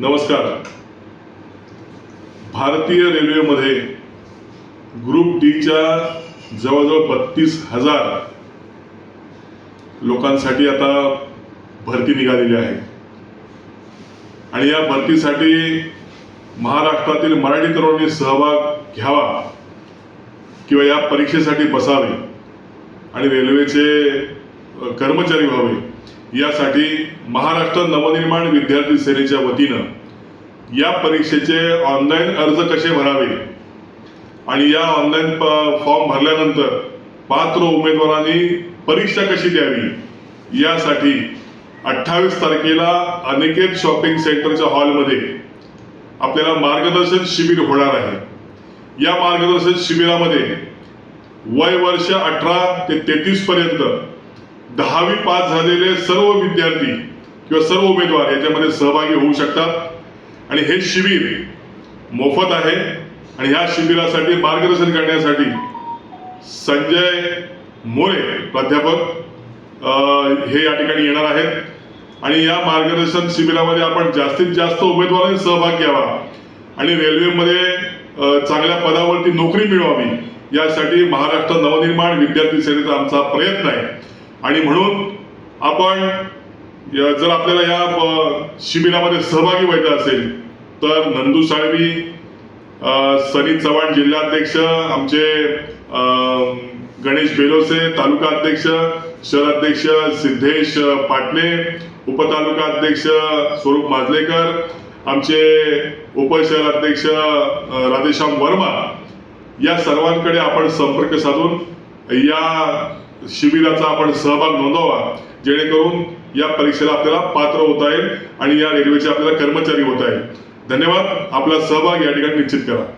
नमस्कार. भारतीय रेल्वेमध्ये ग्रुप डीच्या जवळजवळ बत्तीस हजार लोकांसाठी आता भरती निघालेली आहे. आणि या भरतीसाठी महाराष्ट्रातील मराठी तरुणांनी सहभाग घ्यावा किंवा या परीक्षेसाठी बसावे आणि रेल्वेचे कर्मचारी व्हावे यासाठी महाराष्ट्र नवनिर्माण विद्यार्थी सेनेच्या वतीनं या परीक्षेचे ऑनलाईन अर्ज कसे भरावे? आणि या ऑनलाईन फॉर्म भरल्यानंतर पात्र उमेदवारांनी परीक्षा कशी द्यावी? यासाठी अठ्ठावीस तारखेला अनिकेत शॉपिंग सेंटरच्या हॉलमध्ये आपल्याला मार्गदर्शन शिबिर होणार आहे. या मार्गदर्शन शिबिरामध्ये वय वर्ष अठरा ते तेहतीस पर्यंत दहावी पास झालेले सर्व विद्यार्थी किंवा सर्व उमेदवार याच्यामध्ये सहभागी होऊ शकतात. आणि हे शिबिर मोफत आहे. आणि ह्या शिबिरासाठी मार्गदर्शन करण्यासाठी संजय मोरे प्राध्यापक हे या ठिकाणी येणार आहेत. आणि या मार्गदर्शन शिबिरामध्ये आपण जास्तीत जास्त उमेदवारांनी सहभाग घ्यावा. आणि रेल्वेमध्ये चांगल्या पदावरती नोकरी मिळवावी. यासाठी महाराष्ट्र नवनिर्माण विद्यार्थी सेनेचा आमचा प्रयत्न आहे. आणि म्हणून आपण जर आपल्याला या शिबिरामध्ये सहभागी व्हायचं असेल तर नंदू साळवी सनी चव्हाण जिल्हाध्यक्ष आमचे गणेश बेलोसे तालुका अध्यक्ष शहर अध्यक्ष सिद्धेश पाटणे उपतालुका अध्यक्ष स्वरूप माजलेकर आमचे उपशहर अध्यक्ष राधेश्याम वर्मा या सर्वांकडे आपण संपर्क साधून या शिबिराचा आपण सहभाग नोंदवावा जेणेकरून या परीक्षेला आपल्याला पात्र होता येईल आणि या रेल्वेचे आपल्याला कर्मचारी होता येईल. धन्यवाद. आपला सहभाग या ठिकाणी निश्चित करा.